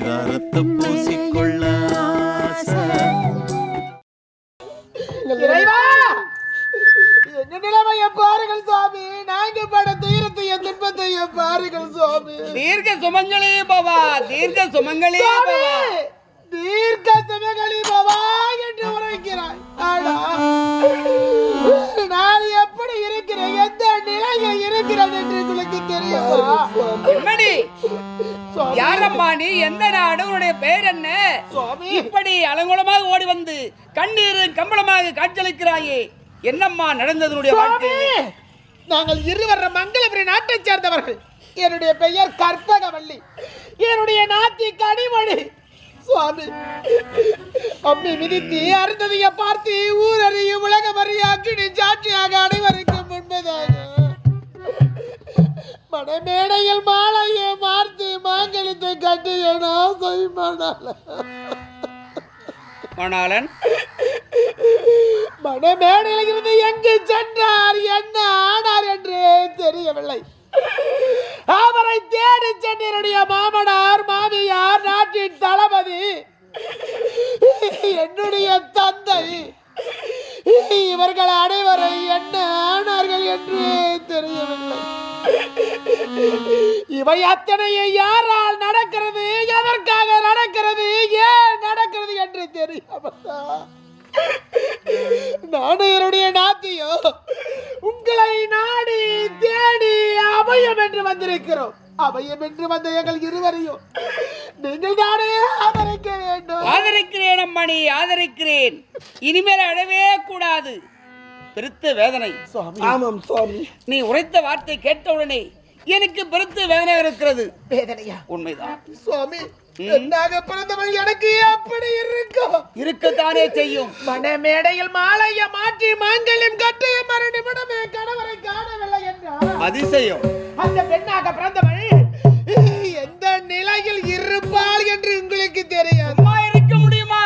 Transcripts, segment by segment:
பரிதாரத்தை பூசிக்கொள்ள பாருங்கள் சுவாமி. நாங்க பட துயரத்தையும் துன்பத்தையும் பாருங்கள் சுவாமி. தீர்க்க சுமங்களே பவா தீர்க்க சுமங்களே தீர்க்க சுமகளி நீ எந்த நாடு? உன்னுடைய பெயர் என்ன? இப்படி அலங்கோலமாக ஓடி வந்து கண்ணீர் கம்பளமாக காட்சியளிக்கிறாயே. என்னம்மா நடந்தது உன்னுடைய சுவாமி வாழ்க்கை நாங்கள் இருவர் மங்களபுரி நாட்டைச் சேர்ந்தவர்கள். என்னுடைய பெயர் கற்பகவல்லி. என்னுடைய நாத்தி கனிமொழி. சுவாமி அம்மி மிதித்து அருந்ததிய பார்த்து ஊரறியும் உலகம் அறிய அக்கினி சாட்சியாக அனைவருக்கும் முன்பதாக. மணமேடையில் மாலையை மார்த்து கட்டி என் ஆசை மணாளன். மணமேடையில் இருந்து எங்கு சென்றார்? என்ன ஆனார் என்று தெரியவில்லை. அவரை தேடி சென்றிருடைய மாமனார் மாமியார் நாட்டின் தளபதி என்னுடைய தந்தை. இவர்கள் அனைவரை என்ன ஆனார்கள் என்று தெரியவில்லை. இவை அத்தனையும் யாரால் நடக்கிறது? எதற்காக நடக்கிறது? ஏன் நடக்கிறது என்று தெரியாமல்? நானும் என்னுடைய நாத்தியோ உங்களை நாடி தேடி அபயம் என்று வந்திருக்கிறோம். அபயம் என்று வந்த எங்கள் இருவரையும் நீங்கள் தானே ஆதரிக்க வேண்டும். ஆதரிக்கிறேன் அம்மணி ஆதரிக்கிறேன். இனிமேல் அழவே கூடாது. பெருத்த வேதனை. ஆமாம் சுவாமி. நீ உரைத்த வார்த்தை கேட்டவுடனே எனக்கு பெருத்த வேதனை இருக்கிறது. வேதனையா? உண்மைதான். சுவாமி பிறந்தவள் எனக்கு எப்படி இருக்கும் இருக்கத்தானே செய்யும். மணமேடையில் மாலைய மாற்றி மாங்கல்யம் கட்டிய மறு நிமிடமே கணவரை காணவில்லை என்றார் அதிசயம். அந்த பெண்ணாக பிறந்தவள் எந்த நிலையில் இருப்பாள் என்று உங்களுக்கு தெரியாது. சும்மா இருக்க முடியுமா.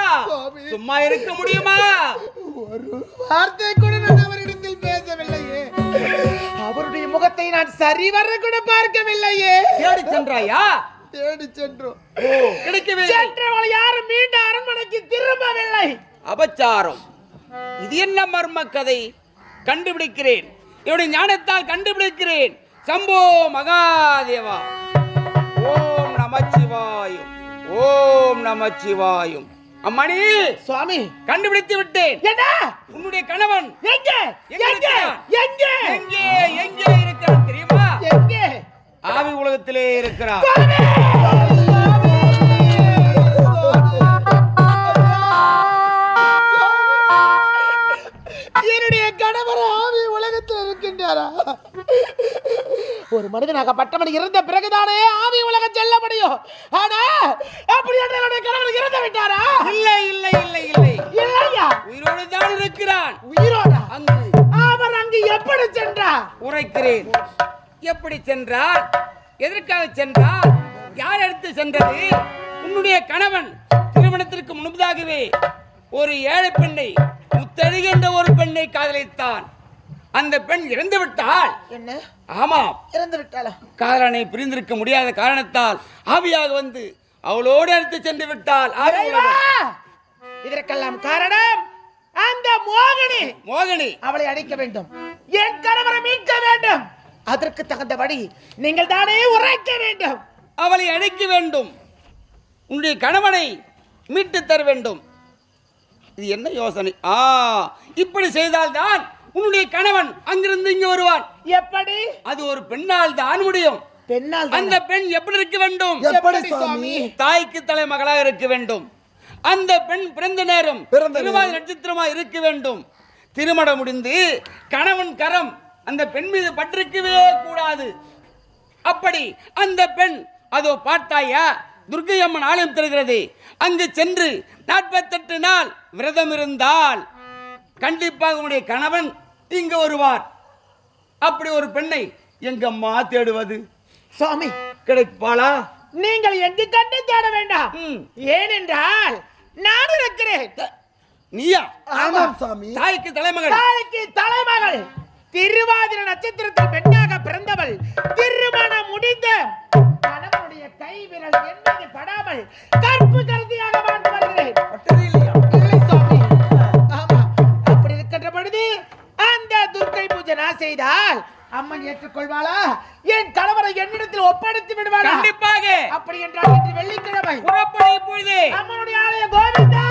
சும்மா இருக்க முடியுமா? ஒரு வார்த்தை கூட நான் சரிவர கூட பார்க்கவில்லையே. தேடி சென்றாயா? தேடி சென்றோம். கிடைக்கவே. சென்றவள் யாரும் மீண்டும் அரண்மனைக்கு திரும்பவில்லை. அபச்சாரம். இது என்ன மர்ம கதை? கண்டுபிடிக்கிறேன். என்னுடைய ஞானத்தால் கண்டுபிடிக்கிறேன். சம்போ மகாதேவா. ஓம் நமச்சிவாயும். ஓம் நமச்சிவாயும். அம்மணி சுவாமி! கண்டுபிடித்து விட்டேன். என்ன? உன்னுடைய கணவன். எங்க? எங்க எங்க? எங்கே? எங்கே? இருக்கிறான் தெரியுமா? எங்கே? ஆவி உலகத்திலே இருக்கிறான் என்னுடைய கணவர் ஆவி உலகத்தில் இருக்கின்றாரா? ஒரு மனிதனாக பட்டமன் இருந்த பிறகுதானே ஆவி உலகம் செல்ல முடியும் ஆனா அப்படி என்னுடைய கணவர் இறந்து விட்டாரா? இல்லை இல்லை இல்லை இல்லை. இல்லையா? உயிரோடு தான் இருக்கிறான். உயிரோடா? அங்கு. அவர் அங்கு எப்படி சென்றார்? உரைக்கிறேன். எப்படி சென்றார்? எதற்காக சென்றார்? யார் எடுத்து சென்றது? உன்னுடைய கணவன். திருமணத்திற்கு முன்பதாகவே ஒரு ஏழை பெண்ணை முத்தழுகின்ற ஒரு பெண்ணை காதலித்தான். அந்த பெண் இறந்து விட்டாள் என்ன? ஆமாம் இறந்து விட்டாளா காதலனை பிரிந்திருக்க முடியாத காரணத்தால் ஆவியாக வந்து அவளோடு எடுத்து சென்று! உலகம். இதற்கெல்லாம் காரணம் அந்த மோகினி. மோகினி. அவளை அடிக்க வேண்டும். என் கணவரை மீட்க வேண்டும். அதற்கு தகுந்த வழி நீங்கள் தானே உரைக்க வேண்டும். அவளை அழைக்க வேண்டும். உன்னுடைய கணவனை மீட்டு தர வேண்டும். இது என்ன யோசனை? ஆ இப்படி செய்தால்தான் உன்னுடைய கணவன் அங்கிருந்து இங்கு வருவான். எப்படி? அது ஒரு பெண்ணால் தான் முடியும். பெண்ணால் அந்த பெண் எப்படி இருக்க வேண்டும்? எப்படி சுவாமி? தாய்க்கு தலைமகளாக இருக்க வேண்டும். அந்த பெண் பிறந்த நேரம் திருவாதி நட்சத்திரமா இருக்க வேண்டும். திருமணம் முடிந்து கணவன் கரம் அந்த பெண் மீது பட்டிருக்கவே கூடாது. அப்படி அந்த பெண் அதோ பார்த்தாயா துர்க்கை அம்மன் ஆலயம் தருகிறது அங்கு சென்று நாற்பத்தெட்டு நாள் விரதம் இருந்தால் கண்டிப்பாக உன்னுடைய கணவன் இங்கு வருவார். அப்படி ஒரு பெண்ணை எங்கம்மா தேடுவது? சுவாமி கிடைப்பாளா? நீங்கள் எங்கு கண்டு தேட வேண்டாம். ஏனென்றால் நான் இருக்கிறேன். நீயா? ஆமாம் சாமி. தாய்க்கு தலைமகன் தாய்க்கு தலைமகள். திருவாதிர நட்சத்திரத்தில் பெண்ணாக பிறந்தவள். திருமணம் முடிந்த கணவனுடைய கை விரல் என் மீது படாமல் கற்பு கருதியாக வாழ்ந்து நான் செய்தால் அம்மன் ஏற்றுக்கொள்வாளா? என் கணவரை என்னிடத்தில் ஒப்படைத்து விடுவாளா? கண்டிப்பாக. அப்படி என்றால் இன்று வெள்ளிக்கிழமை புறப்படு இப்பொழுது அம்மனுடைய ஆலய கோவிந்தா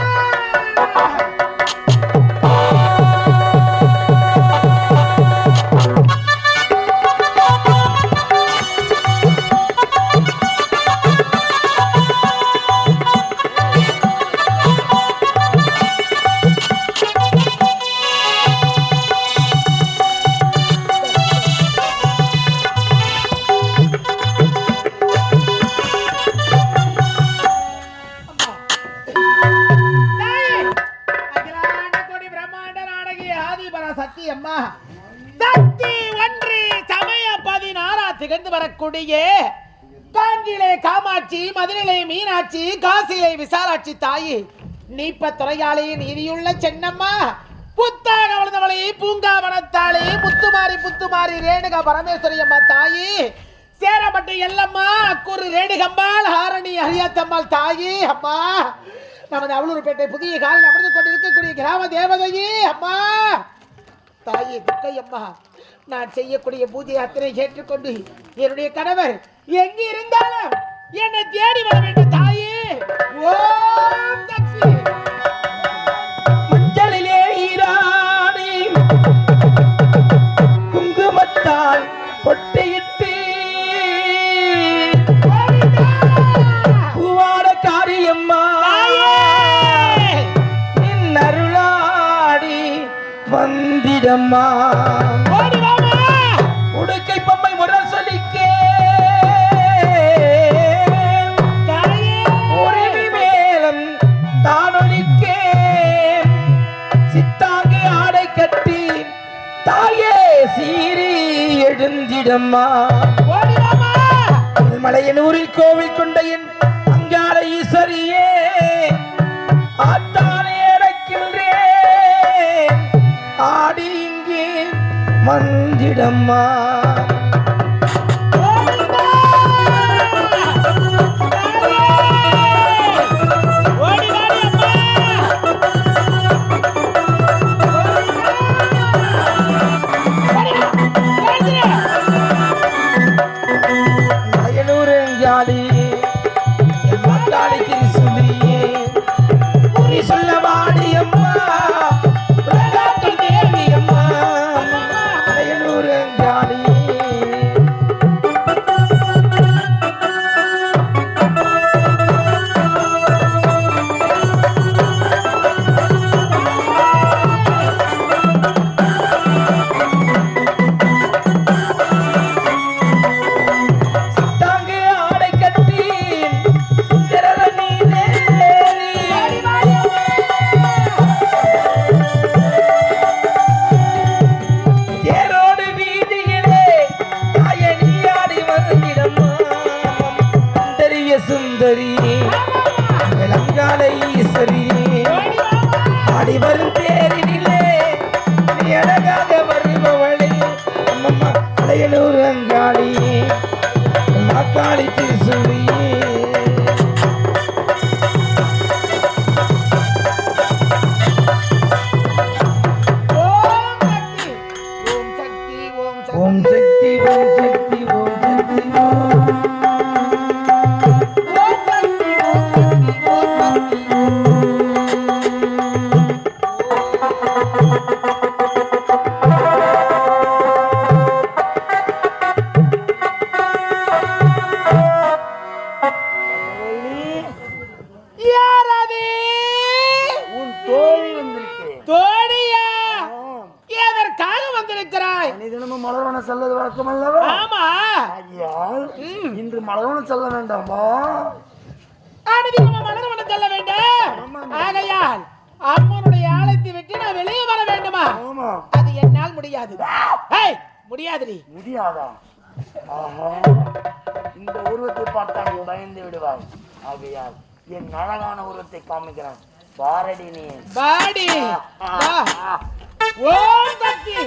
குடியே. காஞ்சியிலே காமாட்சி மதுரையிலே மீனாட்சி காசியிலே விசாலாட்சி தாயி. நீப்ப துறையாளி நீதியுள்ள சென்னம்மா. புத்தாக வளர்ந்தவளே பூங்காவனத்தாளே முத்துமாரி புத்துமாரி ரேணுகா பரமேஸ்வரி அம்மா தாயி. சேரப்பட்ட எல்லம்மா குரு ரேணுகம்மாள் ஹாரணி ஹரியாத்தம்மாள் தாயி அம்மா. நமது அவளூர்பேட்டை புதிய காலில் அமர்ந்து கொண்டிருக்கக்கூடிய கிராம தேவதையே அம்மா. தாயே துக்கையம்மா அம்மா நான் செய்யக்கூடிய பூஜை அத்தனை ஏற்றுக்கொண்டு என்னுடைய கணவர் எங்கு இருந்தாலும் என்னை தேடி வர வேண்டும் தாயே. ஓம் சக்தி ஓடி வாமா! மலையனூரில் கோவில் கொண்ட என் ஈஸ்வரியே அடக்கின்றேன் ஆடி இங்கே வந்திடம்மா. மலர்வன செல்ல வேண்டாமா? மலர்வனம் செல்ல வேண்டும். ஆகையால் அம்மனுடைய ஆலயத்தை விட்டு நான் வெளியே வர வேண்டுமா? அது என்னால் முடியாது. முடியாதுடி. முடியாதா? ஆஹா. இந்த உருவத்தை பார்த்தால் பயந்து விடுவாய். ஆகையால் என் அழகான உருவத்தை காமிக்கிறேன். பாரடி நீ. பாடி சக்தி.